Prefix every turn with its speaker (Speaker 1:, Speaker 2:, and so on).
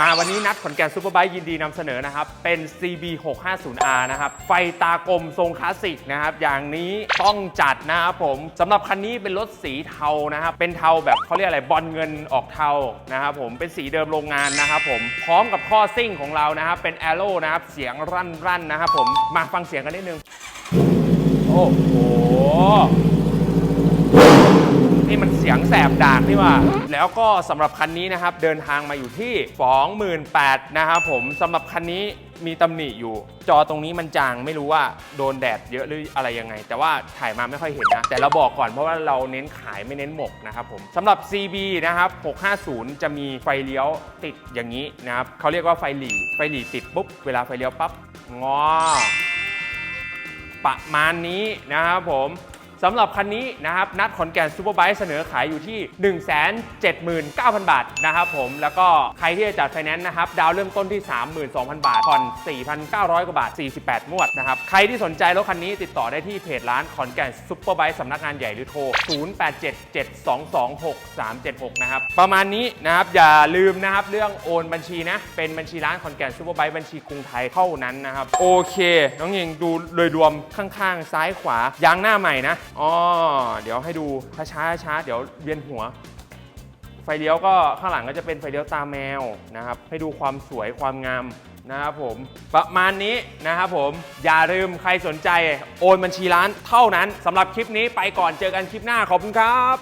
Speaker 1: มาวันนี้นัดขอนแก่นซูเปอร์ไบค์ยินดีนำเสนอนะครับ เป็น CB 650R นะครับ ไฟตากลมทรงคลาสสิกนะครับ อย่างนี้ต้องจัดนะครับผมสำหรับคันนี้เป็นรถสีเทานะครับ เป็นเทาแบบเขาเรียกอะไรบอลเงินออกเทานะครับผมเป็นสีเดิมโรงงานนะครับผมพร้อมกับข้อซิ่งของเรานะครับ เป็นแอโร่นะครับ เสียงรั่นรั่นๆนะครับผมมาฟังเสียงกันนิดนึง โอ้โห นี่มันเสียงแสบดากนี่ว่า แล้วก็สำหรับคันนี้นะครับเดินทางมาอยู่ที่ 28,000นะครับผมสำหรับคันนี้มีตำหนิอยู่ จอตรงนี้มันจางไม่รู้ว่าโดนแดดเยอะหรืออะไรยังไง แต่ว่าถ่ายมาไม่ค่อยเห็นนะ แต่เราบอกก่อนเพราะว่าเราเน้นขายไม่เน้นหมกนะครับผมสำหรับ CB นะครับ 650 จะมีไฟเลี้ยวติดอย่างนี้นะครับเขาเรียกว่าไฟหลีไฟหลีติดปุ๊บเวลาไฟเลี้ยวปั๊บงอประมาณนี้นะครับผม สำหรับคันนี้นะครับนัดขอนแก่นซูเปอร์ไบค์เสนอขายอยู่ที่ 179,000 บาทนะครับผมแล้วก็ใครที่จะจัดไฟแนนซ์นะครับดาวเริ่มต้นที่ 32,000 บาทผ่อน 4,900 กว่าบาท 48งวดนะครับใครที่สนใจรถคันนี้ติดต่อได้ที่เพจร้านขอนแก่นซูเปอร์ไบค์สำนักงานใหญ่หรือโทร 0877226376 นะครับประมาณนี้นะครับอย่าลืมนะครับเรื่องโอนบัญชีนะเป็นบัญชีร้านขอนแก่นซูเปอร์ไบค์บัญชีกรุงไทยเท่านั้นนะครับโอเค น้องยิงดูโดยรวมข้างๆ ซ้ายขวายางหน้าใหม่นะอ๋อเดี๋ยวให้ดูช้าช้าเดี๋ยวเวียนหัว ไฟเลี้ยวก็ข้างหลังก็จะเป็นไฟเลี้ยวตาแมวนะครับ ให้ดูความสวยความงามนะครับผมประมาณนี้นะครับผมอย่าลืมใครสนใจโอนบัญชีร้านเท่านั้นสำหรับคลิปนี้ไปก่อนเจอกันคลิปหน้าขอบคุณครับ